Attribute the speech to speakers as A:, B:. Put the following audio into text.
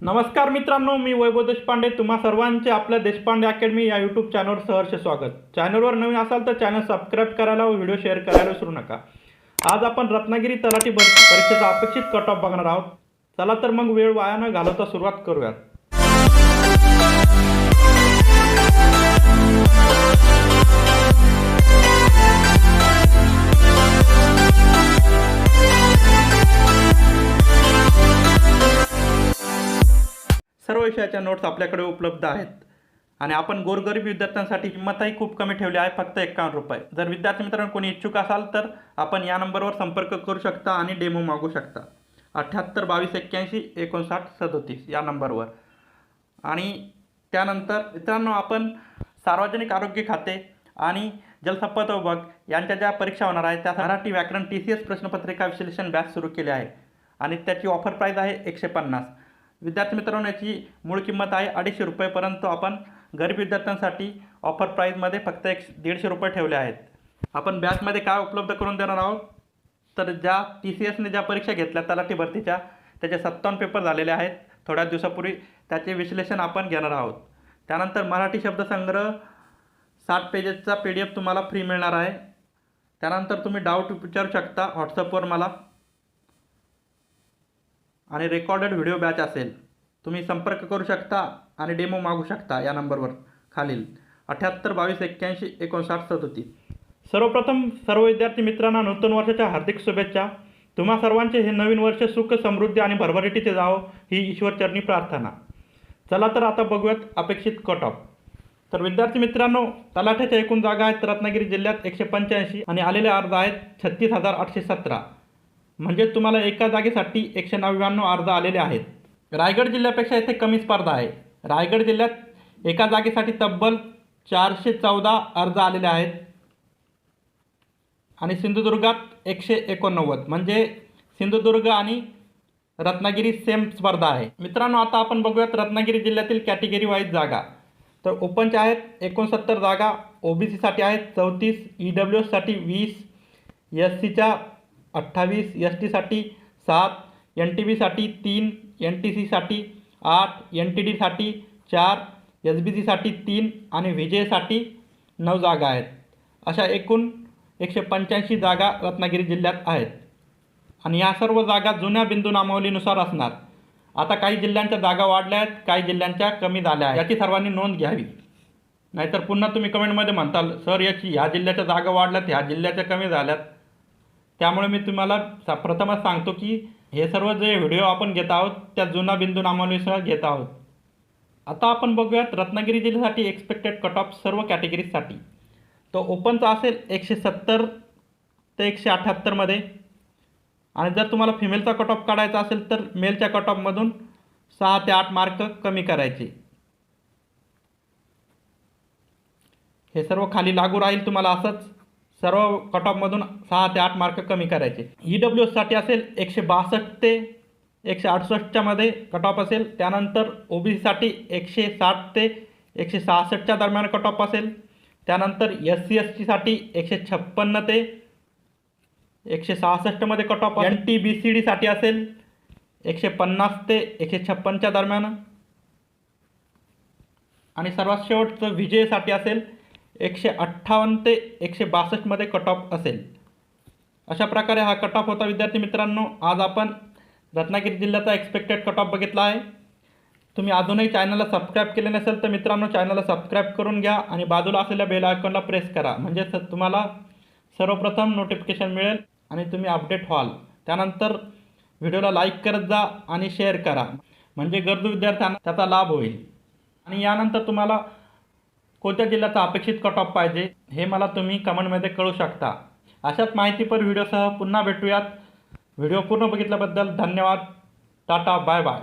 A: नमस्कार मित्रांनो मी वैभव देशपांडे. तुम्हा सर्वांचे आपल्या देशपांडे अकॅडमी या यूट्यूब चॅनलवर सहर्ष स्वागत. चॅनलवर नवीन असाल तर चॅनल सबस्क्राईब करायला व व्हिडिओ शेअर करायला विसरू नका. आज आपण रत्नागिरी तलाठी परीक्षेचा अपेक्षित कट ऑफ बघणार आहोत. चला तर मग वेळ वाया न घालवता सुरुवात करूयात. विषयाच्या नोट्स आपल्याकडे उपलब्ध आहेत. आणि आपण गोरगरीब विद्यार्थ्यांसाठी किंमतही खूप कमी ठेवली आहे फक्त एक्कावन्न रुपये. जर विद्यार्थी मित्रांनो कोणी इच्छुक असाल तर आपण या नंबरवर संपर्क करू शकता आणि डेमो मागू शकता. अठ्ठ्याहत्तर बावीस एक्क्याऐंशी एकोणसाठ सदोतीस या नंबरवर. आणि त्यानंतर मित्रांनो आपण सार्वजनिक आरोग्य खाते आणि जलसंपदा विभाग यांच्या ज्या परीक्षा होणार आहेत त्या मराठी व्याकरण टी सी एस प्रश्नपत्रिका विश्लेषण बॅच सुरू केले आहे. आणि त्याची ऑफर प्राईज आहे एकशे पन्नास. विद्यार्थी मित्रांनो याची मूळ किंमत आहे अडीचशे रुपये परंतु आपण गरीब विद्यार्थ्यांसाठी ऑफर प्राईजमध्ये फक्त एक दीडशे रुपये ठेवले आहेत. आपण बॅचमध्ये काय उपलब्ध करून देणार आहोत? तर ज्या टी सी एसने ज्या परीक्षा घेतल्या तलाठी भरतीच्या त्याचे सत्तावन्न पेपर झालेले आहेत. थोड्या दिवसापूर्वी त्याचे विश्लेषण आपण घेणार आहोत. त्यानंतर मराठी शब्दसंग्रह साठ पेजेसचा पी डी एफ तुम्हाला फ्री मिळणार आहे. त्यानंतर तुम्ही डाऊट विचारू शकता व्हॉट्सअपवर मला. आणि रेकॉर्डेड व्हिडिओ बॅच असेल. तुम्ही संपर्क करू शकता आणि डेमो मागू शकता या नंबरवर खालील. अठ्याहत्तर बावीस एक्क्याऐंशी एकोणसाठ सदोतीस. सर्वप्रथम सर्व विद्यार्थी मित्रांना नूतन वर्षाच्या हार्दिक शुभेच्छा. तुम्हा सर्वांचे हे नवीन वर्ष सुख समृद्धी आणि भरभराटीचे जावं ही ईश्वरचरणी प्रार्थना. चला तर आता बघूयात अपेक्षित कट ऑफ तर विद्यार्थी मित्रांनो तलाठ्याच्या एकूण जागा आहेत रत्नागिरी जिल्ह्यात एकशे पंच्याऐंशी आणि आलेले अर्ज आहेत छत्तीस हजार आठशे सतरा. म्हणजे तुम्हाला एका जागेसाठी एकशे नव्याण्णव अर्ज आलेले आहेत. रायगड जिल्ह्यापेक्षा येथे कमी स्पर्धा आहे. रायगड जिल्ह्यात एका जागेसाठी तब्बल चारशे चौदा अर्ज आलेले आहेत. आणि सिंधुदुर्गात एकशे एकोणनव्वद. म्हणजे सिंधुदुर्ग आणि रत्नागिरी सेम स्पर्धा आहे. मित्रांनो आता आपण बघूयात रत्नागिरी जिल्ह्यातील कॅटेगरी वाईज जागा. तर ओपनच्या आहेत एकोणसत्तर जागा ओ बी सीसाठी आहेत चौतीस ई डब्ल्यू एससाठी वीस एस सीच्या अठ्ठावीस एस टीसाठी सात एन टी बीसाठी तीन एन टी सीसाठी आठ एन टी डीसाठी चार एस बी सीसाठी तीन आणि विजयसाठी नऊ जागा आहेत. अशा एकूण एकशे पंच्याऐंशी जागा रत्नागिरी जिल्ह्यात आहेत. आणि या सर्व जागा जुन्या बिंदू नामावलीनुसार असणार. आता काही जिल्ह्यांच्या जागा वाढल्या आहेत काही जिल्ह्यांच्या कमी झाल्या आहेत. याची सर्वांनी नोंद घ्यावी. नाहीतर पुन्हा तुम्ही कमेंटमध्ये म्हणताल सर याची ह्या जिल्ह्याच्या जागा वाढल्यात ह्या जिल्ह्याच्या कमी झाल्यात. त्यामुळे मी तुम्हाला सा- प्रथमच सांगतो की हे सर्व जे व्हिडिओ आपण घेत आहोत त्या जुना बिंदू नामानुसार घेत आहोत. आता आपण बघूयात रत्नागिरी जिल्ह्यासाठी एक्सपेक्टेड कट ऑफ सर्व कॅटेगरीजसाठी तो ओपनचा असेल एकशे सत्तर ते एकशे अठ्ठ्याहत्तरमध्ये आणि जर तुम्हाला फिमेलचा कट ऑफ काढायचा असेल तर मेलच्या कट ऑफमधून सहा ते आठ मार्क कमी करायचे. हे सर्व खाली लागू राहील तुम्हाला असंच. सर्व कट ऑफमधून सहा ते आठ मार्क कमी करायचे. ई डब्ल्यू एससाठी असेल एकशे बासष्ट ते एकशे अडुसष्टच्यामध्ये कट ऑफ असेल. त्यानंतर ओ बी सीसाठी एकशे साठ ते एकशे सहासष्टच्या दरम्यान कट ऑफ असेल. त्यानंतर एस सी एस टीसाठी एकशे छप्पन्न ते एकशे सहासष्टमध्ये cut off N T B C डीसाठी असेल एकशे पन्नास ते एकशे छप्पनच्या दरम्यान. आणि सर्वात शेवटचं विजयसाठी असेल एकशे अठ्ठावन्न ते एकशे बासष्टमध्ये कट ऑफ असेल. अशा प्रकारे हा कट ऑफ होता. विद्यार्थी मित्रांनो आज आपण रत्नागिरी जिल्ह्याचा एक्सपेक्टेड कट ऑफ बघितला आहे. तुम्ही अजूनही चॅनलला सबस्क्राईब केले नसेल तर मित्रांनो चॅनलला सबस्क्राईब करून घ्या आणि बाजूला असलेल्या बेल आयकॉनला प्रेस करा. म्हणजे स- तुम्हाला सर्वप्रथम नोटिफिकेशन मिळेल आणि तुम्ही अपडेट व्हाल. त्यानंतर व्हिडिओला लाईक करत जा आणि शेअर करा. म्हणजे गरजू विद्यार्थ्यांना त्याचा लाभ होईल. आणि यानंतर तुम्हाला कोणत्या जिल्ह्याचा अपेक्षित कट ऑफ पाहिजे हे मला तुम्ही कमेंटमध्ये कळू शकता. अशाच माहितीपर व्हिडिओसह पुन्हा भेटूयात. व्हिडिओ पूर्ण बघितल्याबद्दल धन्यवाद. Tata bye bye